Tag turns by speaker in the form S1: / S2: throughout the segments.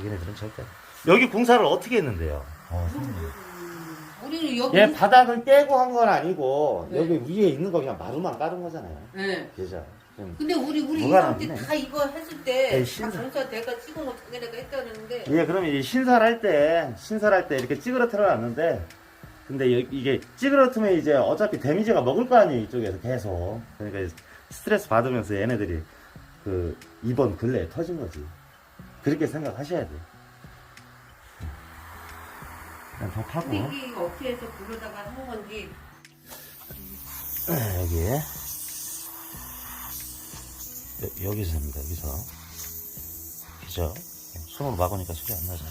S1: 자기네들은 절대. 여기 공사를 어떻게 했는데요? 어,
S2: 우리는 여기
S1: 얘 바닥을 떼고 한 건 아니고
S2: 네.
S1: 여기 위에 있는 거 그냥 마루만 깔은 거잖아요.
S2: 네.
S1: 그죠? 그럼
S2: 근데 우리 우리 이럴
S1: 나왔네.
S2: 때다 이거 했을
S1: 에이,
S2: 때
S1: 신사.
S2: 다 공사 내가 찍어놓고 자기네가 했다는데
S1: 예, 그러면 이 신설할 때, 신설할 때 이렇게 찌그러뜨려 놨는데, 근데 여- 이게 찌그러뜨면 이제 어차피 데미지가 먹을 거 아니에요, 이쪽에서 계속. 그러니까 스트레스 받으면서 얘네들이 그 이번 근래에 터진 거지. 그렇게 생각하셔야 돼. 그냥 더 파고,
S2: 근데 이게 해서 그러다가 한 건지
S1: 네, 여기에. 여, 여기서 합니다, 여기서. 그죠? 손으로 막으니까 소리 안 나잖아.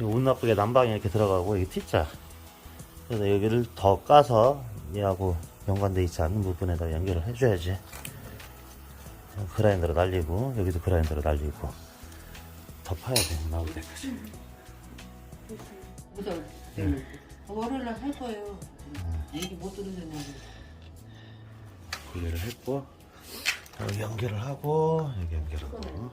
S1: 이운 나쁘게 난방이 이렇게 들어가고 이게 T자 그래서 여기를 더 까서 얘하고 연관돼 있지 않는 부분에다 연결을 해줘야지. 그라인더로 날리고 여기도 그라인더로 날리고. 더 파야 돼 나올 때까지.
S2: 무서워
S1: 네.
S2: 월요일 날 할 거예요. 얘기 못 들으셨냐고
S1: 분리를 했고 여기 연결을 하고 여기 연결하고.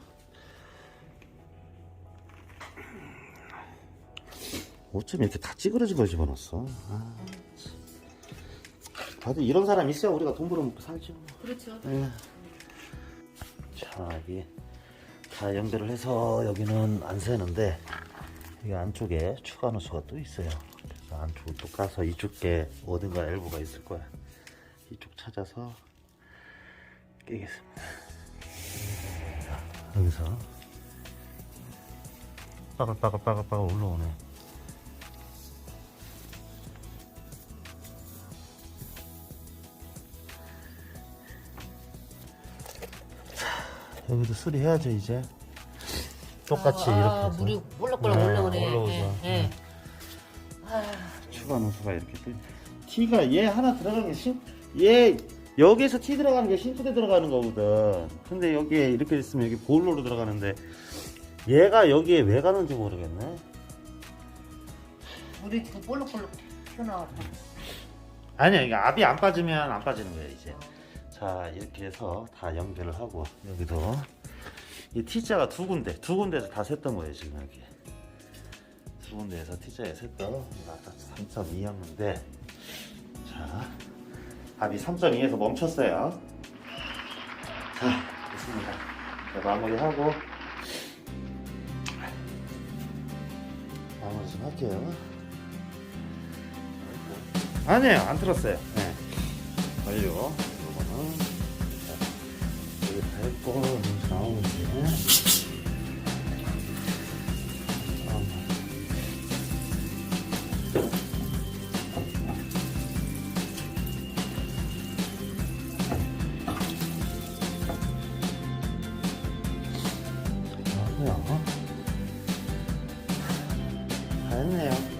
S1: 어쩜 이렇게 다 찌그러진 걸 집어넣었어? 아, 참. 다들 이런 사람 있어야 우리가 돈 벌어먹고 살죠
S2: 그렇죠.
S1: 예. 자 여기 다 연결을 해서 여기는 안 새는데 여기 안쪽에 추가 누수가 또 있어요. 그래서 안쪽을 또 까서 이쪽에 어딘가 엘보가 있을 거야. 이쪽 찾아서 끼겠습니다. 자, 여기서 빠글빠글빠글빠글 올라오네 여기도 수리해야죠 이제 똑같이
S2: 아,
S1: 이렇게 해서.
S2: 물이 볼락볼락
S1: 네,
S2: 올라오네
S1: 올라오죠.
S2: 예, 예.
S1: 추가 누수가 이렇게 또 티가 얘 하나 들어가는 게 신, 얘 여기에서 티 들어가는 게 싱크대 들어가는 거거든. 근데 여기에 이렇게 있으면 여기 보일러로 들어가는데 얘가 여기에 왜 가는지 모르겠네.
S2: 물이 지금 볼락볼락 튀어나와서
S1: 아니야, 이게 압이 안 빠지면 안 빠지는 거야 이제. 자 이렇게 해서 다 연결을 하고 여기도 이 T자가 두 군데, 두 군데에서 다 샜던 거예요 지금 여기. 두 군데에서 T자에 샜던 아까 3.2였는데 자 압이 3.2에서 멈췄어요. 자 됐습니다. 자, 마무리하고 마무리 좀 할게요. 아니에요, 안 틀었어요. 네. 완료. 여기 밟고 나오는데 잘했네요.